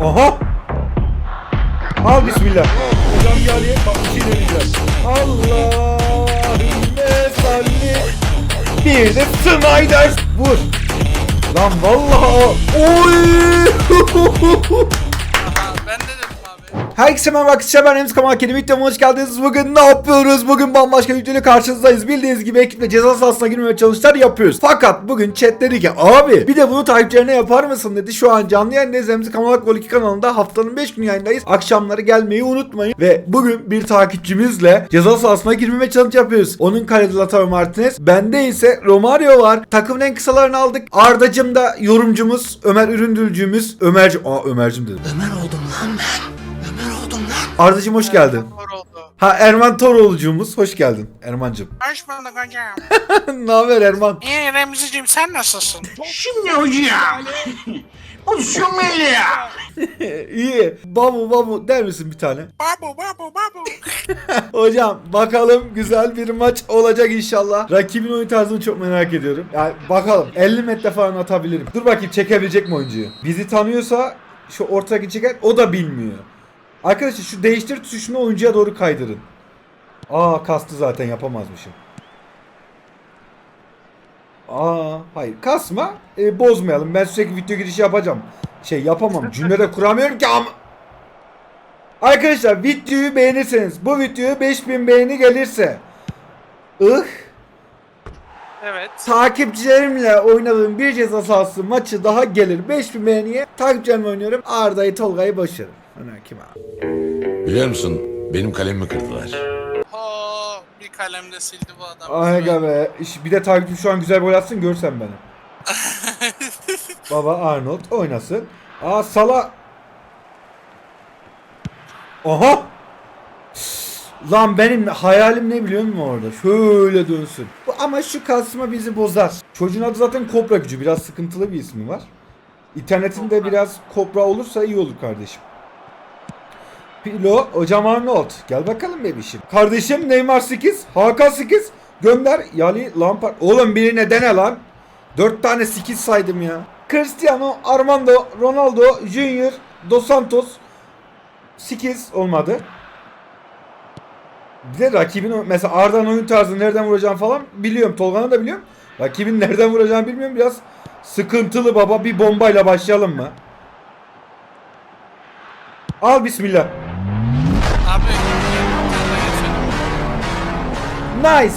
Aha. Al bismillah. Hocam gel bak bir şey deneyeceğim. Allahümme salli. Bir de Snyder vur. Lan vallahi oy. Herkese merhaba arkadaşlar ben Remzi Kamal Kedim videoma hoş geldiniz. Bugün ne yapıyoruz? Bugün bambaşka bir videoyla karşınızdayız. Bildiğiniz gibi ekiple ceza sahasına girmeye çalışlar yapıyoruz. Fakat bugün chat dedi ki abi bir de bunu takipçilerine yapar mısın dedi. Şu an canlı yayındayız. Remzi Kamal Gol 2 kanalında haftanın 5 günü yayındayız. Akşamları gelmeyi unutmayın. Ve bugün bir takipçimizle ceza sahasına girmeme challenge yapıyoruz. Onun kalede Lautaro Martinez. Bende ise Romario var. Takımın en kısalarını aldık. Ardacım da yorumcumuz. Ömer Üründülcümüz. Ömerci... Aa Ömercim dedim. Ömer oldum lan ben. Ardacım hoş geldin. Ha Erman Toroğlu'cumuz hoş geldin Ermancım. Hoş bulduk hocam. ne haber Erman? İyi Remzi'cim sen nasılsın? Şimdi hocam. Pozisyon belli ya. İyi. Babu babu der misin bir tane? Babu babu babu. Hocam bakalım güzel bir maç olacak inşallah. Rakibin oyun tarzını çok merak ediyorum. Yani bakalım 50 metre falan atabilirim. Dur bakayım çekebilecek mi oyuncuyu? Bizi tanıyorsa şu ortadaki çeker o da bilmiyor. Arkadaşlar şu değiştir tuşunu oyuncuya doğru kaydırın. Aa kastı zaten yapamazmışım. Aa hayır kasma e, bozmayalım ben sürekli video girişi yapacağım. Şey yapamam cümlede kuramıyorum ki ama. Arkadaşlar videoyu beğenirseniz bu videoya 5000 beğeni gelirse ıh Evet. takipçilerimle oynadığım bir ceza sahası maçı daha gelir 5000 beğeniye takipçilerimle oynuyorum Arda'yı Tolga'yı başarım. Ana kim abi? Biliyor musun benim kalemimi kırdılar. Ho bir kalemde sildi bu adam. Ay be iş- bir de takipçim şu an güzel gol atsın görsen beni. Baba Arnold oynasın. Aa Sala. Aha. Lan benim hayalim ne biliyor musun orada? Şöyle dönsün. Bu, ama şu kasma bizi bozar. Çocuğun adı zaten Kobra gücü. Biraz sıkıntılı bir ismi var. İnternetinde biraz Kobra olursa iyi olur kardeşim. Pilo, hocam Arnold. Gel bakalım bebişim. Kardeşim Neymar 8, Hakan 8. Gönder. Yali Lampard. Oğlum birine dene lan. 4 tane 8 saydım ya. Cristiano, Armando, Ronaldo, Junior, Dos Santos. 8 olmadı. Bir de rakibin mesela Arda'nın oyun tarzı nereden vuracağını falan biliyorum. Tolga'nı da biliyorum. Rakibin nereden vuracağını bilmiyorum. Biraz sıkıntılı baba. Bir bombayla başlayalım mı? Al bismillah. Nice.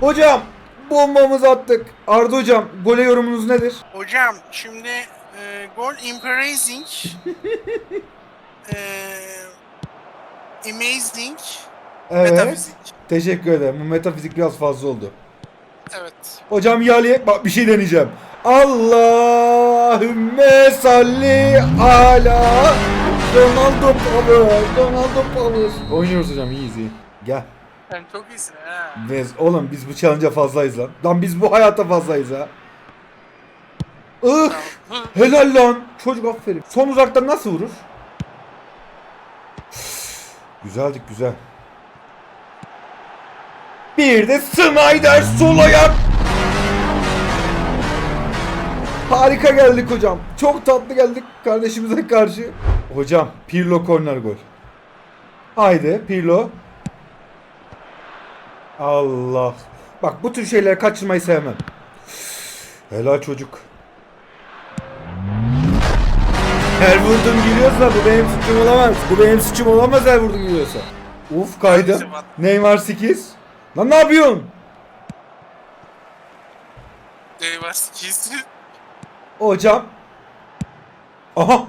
Hocam bombamızı attık. Arda hocam gole yorumunuz nedir? Hocam şimdi e, gol impressing. e, amazing. Evet. Metafizik. Teşekkür ederim. Bu metafizik biraz fazla oldu. Evet. Hocam Yali bak bir şey deneyeceğim. Allahümme salli ala Ronaldo Power. Ronaldo Power. Oynuyoruz hocam iyiyiz iyi. Gel. Sen çok iyisin ha. Biz, oğlum biz bu challenge'a fazlayız lan. Lan biz bu hayata fazlayız ha. Ih. Helal lan. Çocuk aferin. Son uzaktan nasıl vurur? Güzeldik güzel. Bir de Snyder sol ayak. Harika geldik hocam. Çok tatlı geldik kardeşimize karşı. Hocam Pirlo corner gol. Haydi Pirlo. Allah. Bak bu tür şeyleri kaçırmayı sevmem. Helal çocuk. Her vurdum giriyorsa bu benim suçum olamaz. Bu benim suçum olamaz her vurdum giriyorsa. Uf kaydı. Neymar 8. Lan ne yapıyorsun? Neymar skisi. Hocam. Aha.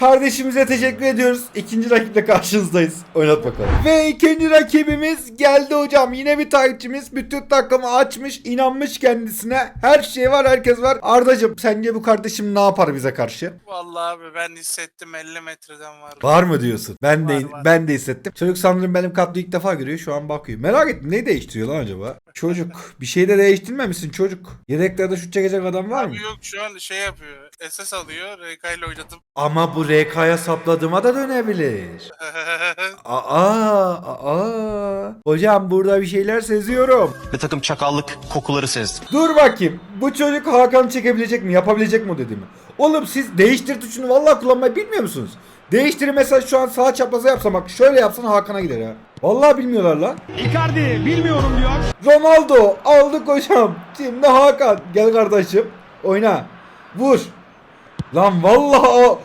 Kardeşimize teşekkür ediyoruz. İkinci rakiple karşınızdayız. Oynat bakalım. Ve ikinci rakibimiz geldi hocam. Yine bir takipçimiz. Bütün takımı açmış. inanmış kendisine. Her şey var herkes var. Ardacım sence bu kardeşim ne yapar bize karşı? Vallahi abi ben hissettim 50 metreden var. Var mı diyorsun? Ben de Var, var. ben de hissettim. Çocuk sanırım benim kadroyu ilk defa görüyor. Şu an bakıyor. Merak ettim. Ne değiştiriyor lan acaba? Çocuk. Bir şey de değiştirmemişsin çocuk. Yedeklerde şut çekecek adam var mı? Abi yok şu an şey yapıyor. SS alıyor. RK ile oynadım. Ama bu RK'ya sapladığıma da dönebilir. Aa, aa. Hocam burada bir şeyler seziyorum. Bir takım çakallık kokuları sezdim. Dur bakayım. Bu çocuk Hakan'ı çekebilecek mi? Yapabilecek mi o dediğimi? Oğlum siz değiştir tuşunu vallahi kullanmayı bilmiyor musunuz? Değiştir mesela şu an sağ çapraza yapsam bak şöyle yapsan Hakan'a gider ha. Vallahi bilmiyorlar lan. Icardi bilmiyorum diyor. Ronaldo aldık hocam. Şimdi Hakan gel kardeşim. Oyna. Vur. Lan vallahi o.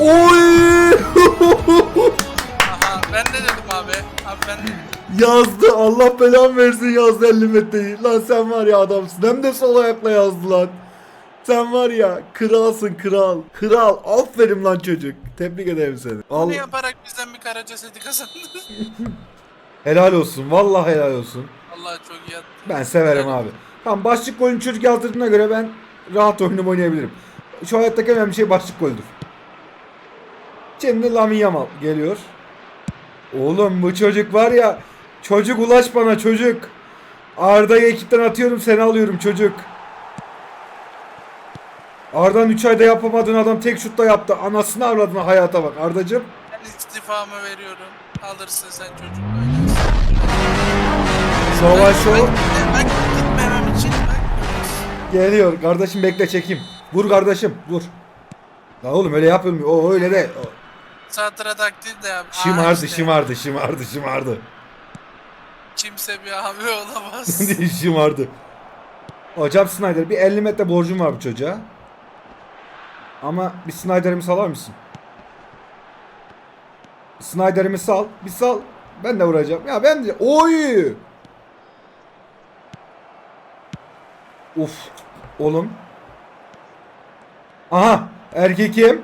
Oy! Aha ben de dedim abi. Abi ben de yazdı. Allah belanı versin yazdı 50 metreyi. Lan sen var ya adamsın. Hem de sol ayakla yazdı lan. Sen var ya kralsın kral. Kral. Aferin lan çocuk. Tebrik ederim seni. bunu Allah. yaparak bizden bir kara cesedi kazandı. Helal olsun. Vallahi helal olsun. Allah çok iyi attı. Ben severim abi. Tamam başlık golün çocuk yazdırdığına göre ben rahat oyunumu oynayabilirim. Şu hayattaki en önemli şey başlık goldür. Şimdi Lamin Yamal geliyor. Oğlum bu çocuk var ya. Çocuk ulaş bana çocuk. Arda'yı ekipten atıyorum seni alıyorum çocuk. Arda'nın 3 ayda yapamadığın adam tek şutta yaptı. Anasını avradına hayata bak Arda'cım. Ben istifamı veriyorum. Alırsın sen çocuk oynarsın. Savaş o. Ben, ben gitmemem için bak. Geliyor kardeşim bekle çekim. Vur kardeşim vur. Ya oğlum öyle yapılmıyor. O öyle de. O- Satıra taktiği de yap. Şımardı, işte, şımardı, şımardı, şımardı. Kimse bir abi olamaz. şımardı. Hocam Snyder bir 50 metre borcum var bu çocuğa. Ama bir Snyder'imi salar mısın? Snyder'imi sal. Bir sal. Ben de vuracağım. Ya ben de. Oy! Uf. Oğlum. Aha. Erkekim.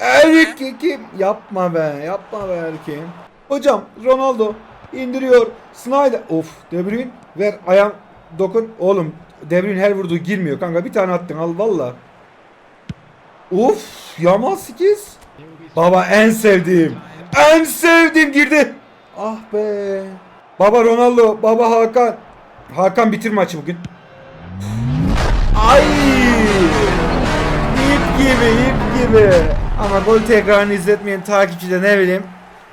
Erkekim. Yapma be. Yapma be erkeğim. Hocam Ronaldo indiriyor. Snyder. Of. De. Ver ayağım. Dokun. Oğlum. De her vurduğu girmiyor kanka. Bir tane attın al valla. Uf. Yamal 8. Baba en sevdiğim. En sevdiğim girdi. Ah be. Baba Ronaldo. Baba Hakan. Hakan bitir maçı bugün. Ay! İp gibi, ip gibi. Ama gol tekrarını izletmeyen takipçi de ne bileyim.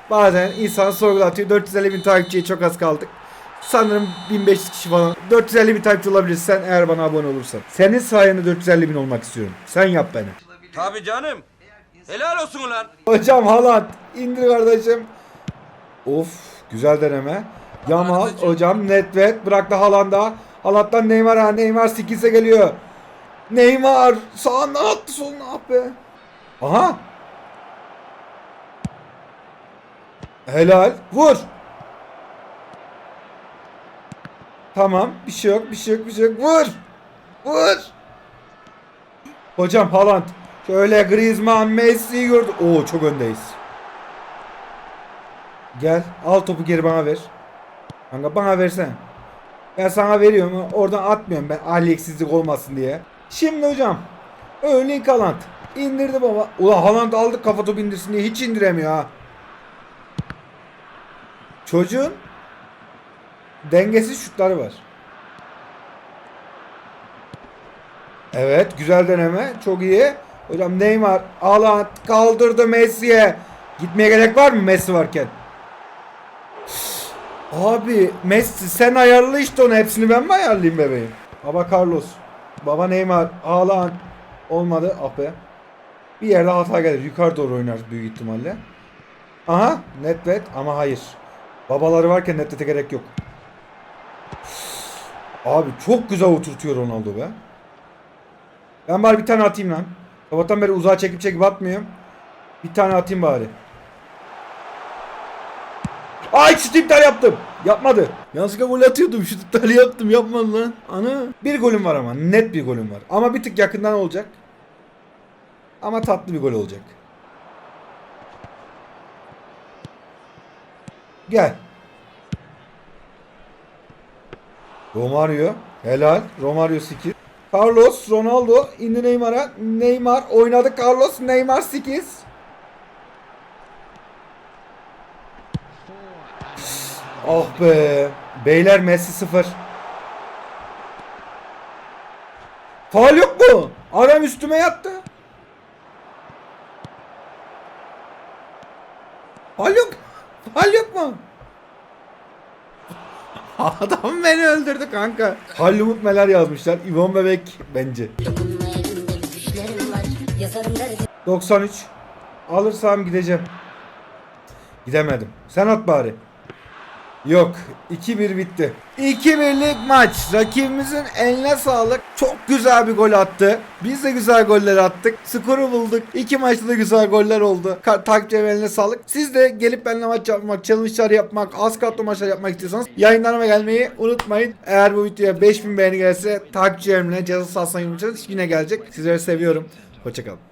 Bazen insan sorgulatıyor. 450 bin takipçiye çok az kaldık. Sanırım 1500 kişi falan. 450 bin takipçi olabilirsen eğer bana abone olursan. Senin sayende 450 bin olmak istiyorum. Sen yap beni. Tabii canım. Helal olsun ulan. Hocam Haaland indir kardeşim. Of güzel deneme. Yamal hocam Netvet bıraktı Haaland'a. Haaland'dan Neymar'a. Neymar 8'e geliyor. Neymar sağından attı soluna ah be. Aha. Helal. Vur. Tamam. Bir şey yok. Bir şey yok. Bir şey yok. Vur. Vur. Hocam Haaland. Şöyle Griezmann, Messi gördü. Oo çok öndeyiz. Gel. Al topu geri bana ver. Kanka bana versene. Ben sana veriyorum. Oradan atmıyorum ben. Aleksizlik olmasın diye. Şimdi hocam. Erling Haaland. indirdi baba. Ulan Haaland aldık kafa topu indirsin diye hiç indiremiyor ha. Çocuğun dengesiz şutları var. Evet güzel deneme. Çok iyi. Hocam Neymar Haaland kaldırdı Messi'ye. Gitmeye gerek var mı Messi varken? Abi Messi sen ayarla işte onu hepsini ben mi ayarlayayım bebeğim? Baba Carlos. Baba Neymar. Haaland. Olmadı. Ah be. Bir yerde hata gelir. Yukarı doğru oynar büyük ihtimalle. Aha. Netvet ama hayır. Babaları varken Netvet'e gerek yok. Abi çok güzel oturtuyor Ronaldo be. Ben bari bir tane atayım lan. Sabahtan beri uzağa çekip çekip atmıyorum. Bir tane atayım bari. Ay şut iptal yaptım. Yapmadı. Yanlışlıkla gol atıyordum. Şut iptal yaptım. Yapmadı lan. Ana. Bir golüm var ama. Net bir golüm var. Ama bir tık yakından olacak. Ama tatlı bir gol olacak. Gel. Romario. Helal. Romario 8. Carlos, Ronaldo indi Neymar'a. Neymar oynadı Carlos. Neymar 8. Ah be. Beyler Messi 0. Faal yok mu? Adam üstüme yattı. Faal yok. Faal yok mu? Adam beni öldürdü kanka. Halil Umut Meler yazmışlar. İvan Bebek bence. Dokunmaya elimde güçlerim var. Yazarım derdim. 93. Alırsam gideceğim. Gidemedim. Sen at bari. Yok. 2-1 bitti. 2-1'lik maç. Rakibimizin eline sağlık. Çok güzel bir gol attı. Biz de güzel goller attık. Skoru bulduk. İki maçta da güzel goller oldu. Takipçilerin eline sağlık. Siz de gelip benimle maç yapmak, challenge'lar yapmak, az katlı maçlar yapmak istiyorsanız yayınlarıma gelmeyi unutmayın. Eğer bu videoya 5000 beğeni gelirse takipçilerimle ceza sahasına. Yine gelecek. Sizleri seviyorum. Hoşçakalın.